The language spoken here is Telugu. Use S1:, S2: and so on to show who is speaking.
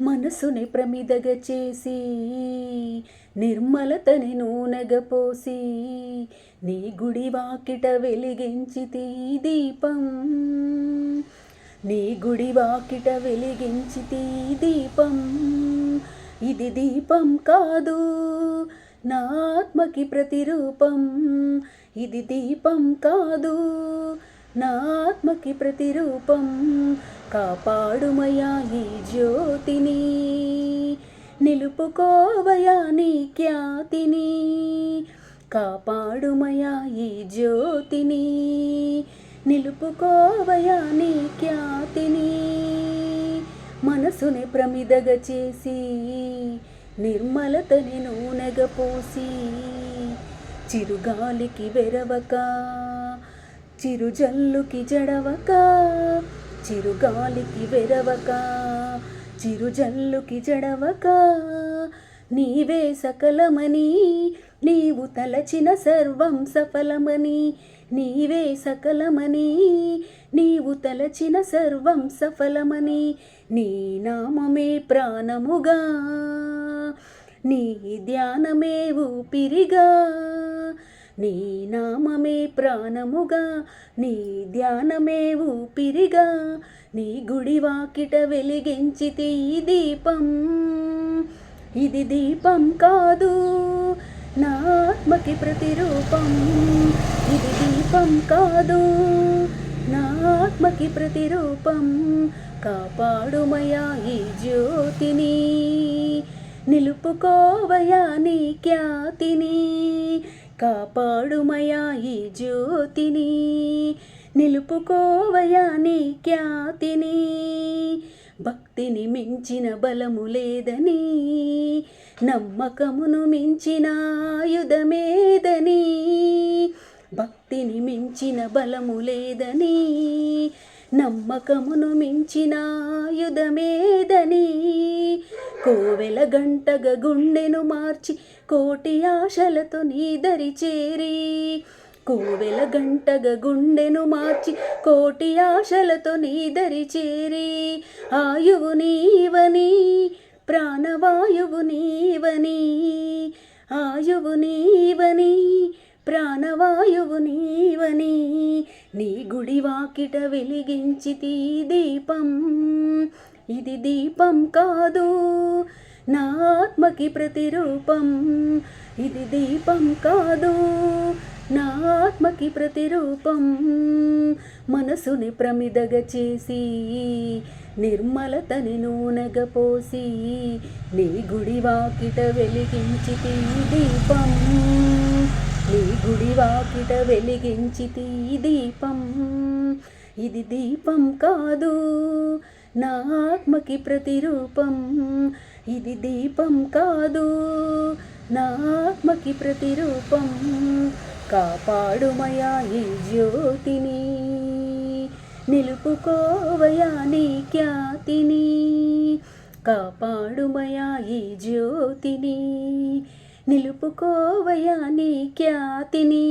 S1: మనసుని ప్రమిదగ చేసి నిర్మలతని నూనెగ పోసి నీ గుడి వాకిట వెలిగించితి తీ దీపం. నీ గుడి వాకిట వెలిగించితి తీ దీపం. ఇది దీపం కాదు నా ఆత్మకి ప్రతిరూపం. ఇది దీపం కాదు నా ఆత్మకి ప్రతిరూపం. కాపాడుమయా ఈ జ్యోతిని. నిలుపుకోవయా నీ ఖ్యాతిని. కాపాడుమయా ఈ జ్యోతిని. నిలుపుకోవయా నీ ఖ్యాతిని. మనసుని ప్రమిదగ చేసి నిర్మలతని నూనెగ పోసి చిరుగాలికి వెరవక చిరుజల్లుకి జడవక చిరుగాలికి వెరవక చిరుజల్లుకి జడవక. నీవే సకలమని నీవు తలచిన సర్వం సఫలమని నీవే సకలమని నీవు తలచిన సర్వం సఫలమని నీ నామమే ప్రాణముగా నీ ధ్యానమే ఊపిరిగా. నీ నామమే ప్రాణముగా నీ ధ్యానమే ఊపిరిగా నీ గుడి వాకిట వెలిగించితి దీపం. ఇది దీపం కాదు నా ఆత్మకి ప్రతిరూపం. ఇది దీపం కాదు నా ఆత్మకి ప్రతిరూపం. కాపాడుమయా ఈ జ్యోతిని నిలుపుకోవయా నీ ఖ్యాతిని. కాపాడుమయా ఈ జ్యోతిని? నిలుపుకోవయా నీ ఖ్యాతిని? భక్తిని మించిన బలము లేదని నమ్మకమును మించిన ఆయుధమేదని భక్తిని మించిన బలము లేదని నమ్మకమును మించిన ఆయుధమేదని కోవెల గంటగ గుండెను మార్చి కోటి ఆశలతో నీదరి చేరి. కోవెల గంటగ గుండెను మార్చి కోటి ఆశలతో నీదరి చేరి. ఆయువు నీవని ప్రాణవాయువు నీవని ఆయువు నీవని ప్రాణవాయువు నీవని. నీ గుడి వాకిట వెలిగించితి దీపం. ఇది దీపం కాదు నా ఆత్మకి ప్రతిరూపం. ఇది దీపం కాదు నా ఆత్మకి ప్రతిరూపం. మనసుని ప్రమిదగ చేసి నిర్మలతని నూనెగ పోసి నీ గుడి వాకిట వెలిగించితి దీపం. నీ గుడి వాకిట వెలిగించితి దీపం. ఇది దీపం కాదు నా ఆత్మకి ప్రతిరూపం. ఇది దీపం కాదు నా ఆత్మకి ప్రతిరూపం. కాపాడుమయా ఈ జ్యోతిని నిలుపుకోవయా నీ ఖ్యాతిని. కాపాడుమయా ఈ జ్యోతిని నిలుపుకోవయా నీ ఖ్యాతిని.